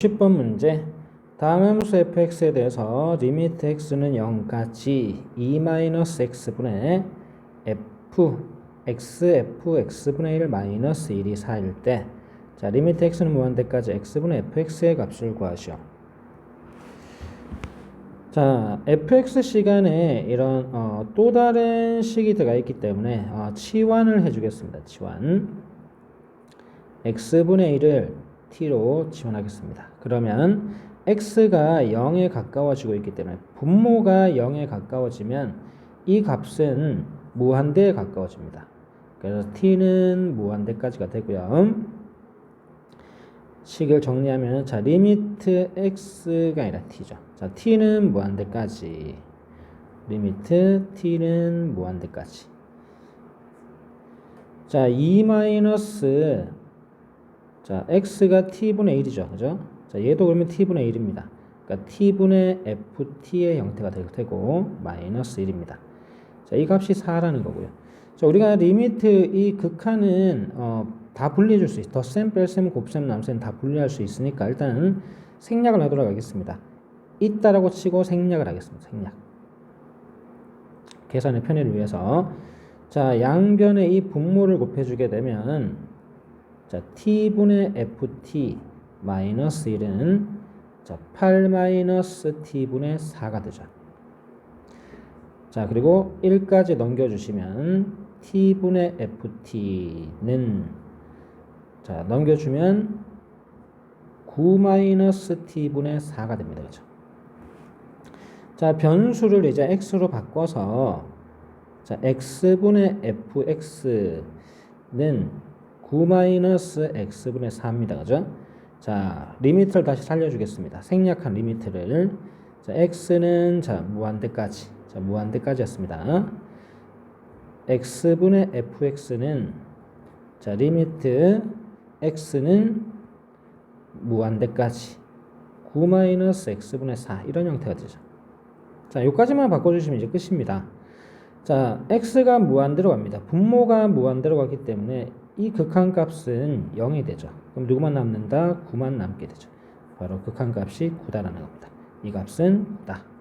10번 문제 다음 함수 fx에 대해서 리미트 x는 0까지 2-x분의 f x f x분의 1 마이너스 1이 4일 때 자, 리미트 x는 무한대까지 x분의 fx의 값을 구하시오. 자, fx 시간에 이런 어, 또 다른 식이 들어가 있기 때문에 어, 치환을 해주겠습니다. 치환. x분의 1을 t로 지원하겠습니다. 그러면 x가 0에 가까워지고 있기 때문에 분모가 0에 가까워지면 이 값은 무한대에 가까워집니다. 그래서 t는 무한대까지가 되고요. 식을 정리하면 자 리미트 x가 아니라 t죠. 자 t는 무한대까지 리미트 t는 무한대까지 자 2 마이너스 자, x가 t분의 1이죠. 그죠? 자, 얘도 그러면 t분의 1입니다. 그러니까 t분의 ft의 형태가 될 테고 마이너스 1입니다. 자, 이 값이 4라는 거고요. 자, 우리가 리미트 이 극한은 어, 다 분리해 줄 수 있어. 덧셈, 뺄셈, 곱셈, 남셈 다 분리할 수 있으니까 일단은 생략을 하도록 하겠습니다. 있다라고 치고 생략을 하겠습니다. 생략. 계산의 편의를 위해서 자, 양변에 이 분모를 곱해 주게 되면 자, t분의 ft 마이너스 1은 자, 8 마이너스 t분의 4가 되죠. 자, 그리고 1까지 넘겨주시면 t분의 ft는 자, 넘겨주면 9 마이너스 t분의 4가 됩니다. 그죠? 자, 변수를 이제 x로 바꿔서 자, x분의 fx는 9-x분의 4입니다. 그죠? 자, 리미트를 다시 살려주겠습니다. 생략한 리미트를. 자, x는 자, 무한대까지. 자, 무한대까지였습니다. x분의 fx는 자, 리미트 x는 무한대까지. 9-x분의 4. 이런 형태가 되죠. 자, 여기까지만 바꿔주시면 이제 끝입니다. 자, x가 무한대로 갑니다. 분모가 무한대로 가기 때문에 이 극한값은 0이 되죠. 그럼 누구만 남는다? 9만 남게 되죠. 바로 극한값이 9다라는 겁니다. 이 값은 9다.